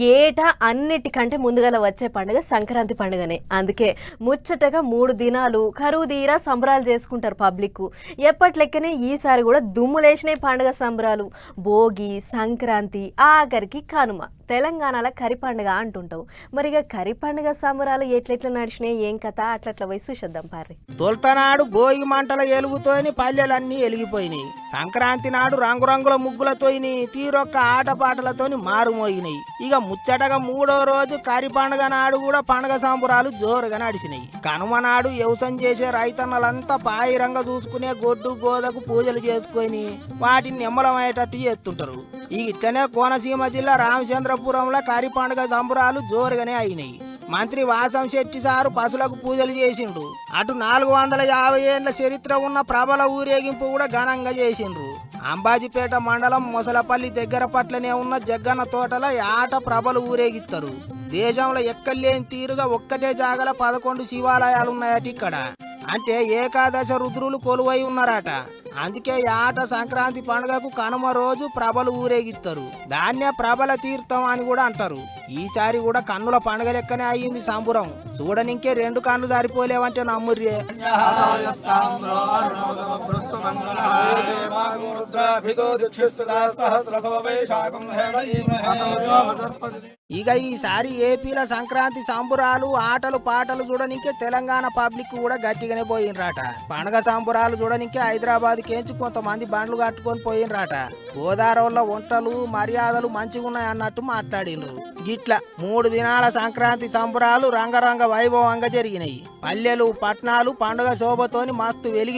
ఏటా అన్నిటికంటే ముందుగా వచ్చే పండుగ సంక్రాంతి పండుగనే. అందుకే ముచ్చటగా మూడు దినాలు కరువు తీరా సంబరాలు చేసుకుంటారు పబ్లిక్. ఎప్పటి లెక్కనే ఈసారి కూడా దుమ్ములేసినాయి పండుగ సంబరాలు. భోగి సంక్రాంతి ఆఖరికి కనుమ. తెలంగాణలో కరి పండుగ అంటుంటావు. మరి ఇక కరి పండుగ సంబరాలు ఎట్లెట్లా నడిచినాయి? ఏం కథ? అట్లట్ల వయసు చూసేద్దాం పారి తొలతనాడు భోగి మంటల ఎలుగుతోని పల్లెలన్నీ ఎలిగిపోయినాయి. సంక్రాంతి నాడు రంగురంగుల ముగ్గులతోని తీరొక్క ఆటపాటలతోని మారుమోగినాయి. ఇక ముచ్చటగా మూడో రోజు కరి పండుగ నాడు కూడా పండుగ సంబురాలు జోరుగా నడిచినాయి. కనుమ నాడు వ్యవసాయం చేసే రైతన్నలంతా పాయిరంగా చూసుకునే గొడ్డు గోదకు పూజలు చేసుకొని వాటిని నిమ్మలమయ్యేటట్టు చేస్తుంటారు. ఈ ఇట్లనే కోనసీమ జిల్లా రామచంద్రపురంలో కరి పండుగ సంబురాలు జోరుగానే అయినాయి. మంత్రి వాసం శెట్టి సారు పశులకు పూజలు చేసిండ్రు. అటు నాలుగు వందల యాభై ఏళ్ళ చరిత్ర ఉన్న ప్రబల ఊరేగింపు కూడా ఘనంగా చేసిండ్రు. అంబాజీపేట మండలం మొసలపల్లి దగ్గర పట్లనే ఉన్న జగ్గన్న తోటల ఆట ప్రభలు ఊరేగిస్తారు దేశంలో ఎక్కలేని తీరుగా ఒక్కటే జాగల పదకొండు శివాలయాలు ఉన్నాయట ఇక్కడ. అంటే ఏకాదశ రుద్రులు కొలువై ఉన్నారట. అందుకే ఆట సంక్రాంతి పండుగకు కనుమ రోజు ప్రభలు ఊరేగిస్తారు దాన్నే ప్రభల తీర్థం అని కూడా అంటారు. ఈసారి కూడా కన్నుల పండుగ లెక్కనే అయ్యింది సంబురం. చూడనింకే రెండు కన్ను సరిపోలేవంటే నమ్ముర్రే. ఇక ఈసారి ఏపీల సంక్రాంతి సంబురాలు ఆటలు పాటలు చూడనికే తెలంగాణ పబ్లిక్ కూడా గట్టిగానే పోయినరాట. పండగ సంబురాలు చూడనికే హైదరాబాద్ కేంచి కొంతమంది బండ్లు కట్టుకొని పోయినరాట. గోదావరిలో వంటలు మర్యాదలు మంచిగా ఉన్నాయి అన్నట్టు మాట్లాడినరు గిట్ల మూడు దినాల సంక్రాంతి సంబురాలు రంగరంగ వైభవంగా జరిగినాయి. పల్లెలు పట్నాలు పండుగ శోభతోని మస్తు వెలిగి